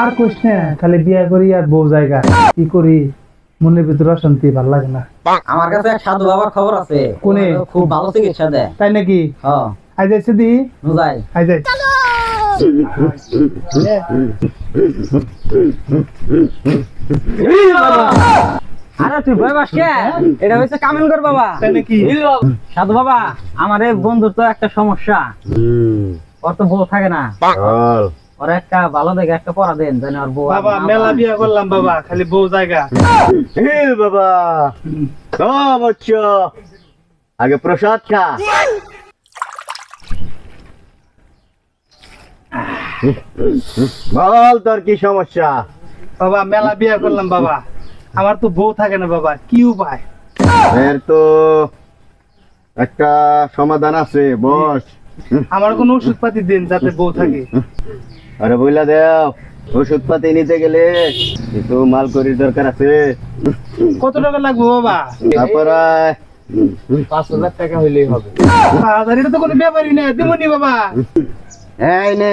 আর কইস না খালি বিয়া করি আর বউ জায়গা। কি করি? মনের ভিতরে অশান্তি ভালো লাগে না। আমার কাছে এক সাধু বাবার খবর আছে। কোনে? খুব ভালো চিকিৎসা দেয়। তাই নাকি? হ্যাঁ আই যাইছে দি। বুঝাই আই যাই। আরে তুই ভয় পাস এটা হচ্ছে কর বাবা। সাধু বাবা আমার এই বন্ধুর তো একটা সমস্যা। ওর তো বউ থাকে না। ওর একটা ভালো দেখে একটা পড়া দেন জানি ওর বউ বাবা মেলা। বিয়া করলাম বাবা খালি বউ জায়গা। বাবা। বচ্চ আগে প্রসাদ খা। বল তোর কি সমস্যা? বাবা মেলা বিয়া করলাম বাবা। আমার তো বউ থাকে না বাবা কি উপায়? এর তো একটা সমাধান আছে বস। আমার কোনো ওষুধ পাতি দিন যাতে বউ থাকে। আরে বইলা দেও ওষুধ পাতি নিতে গেলে কিছু মাল করির দরকার আছে। কত টাকা লাগবে বাবা? তারপরে পাঁচ হাজার টাকা হইলেই হবে। হাজার এটা তো কোনো ব্যাপারই না দিমনি বাবা। এই নে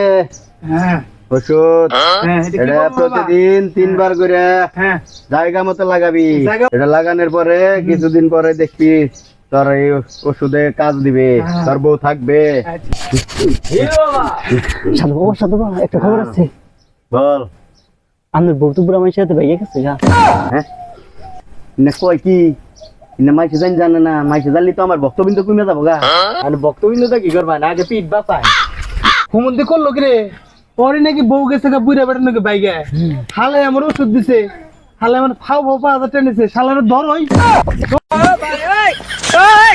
হ্যাঁ। ওষুধ। হ্যাঁ এটা? প্রতিদিন তিনবার করে হ্যাঁ। জায়গা মতো লাগাবি। এটা লাগানোর পরে কিছুদিন পরে দেখবি। তোর এই ওষুধে কাজ দিবে হ্যাঁ। তোর বউ থাকবে। সাধু বাবা সাধু বাবা একটা খবর আছে। বল। আমার বউ তো বুড়া মানুষের সাথে ভাইয়া গেছে গা হ্যাঁ? কয় কি? না মাইসে জানি জানে না। মাইসে জানলি তো আমার ভক্তবিন্দু কমে যাব গা। আর বক্তবিন্দুটা কি করবা? না আগে পিঠ বাঁচায়। হুমন্দি করল কি রে? পরে নাকি বউ গেছে গা বুড়া বেটা নাকি বাইকে হালে আমার ওষুধ দিছে। হালে আমার ফাও ফাও পা হাজার টেনেছে শালার ধর เฮ้ย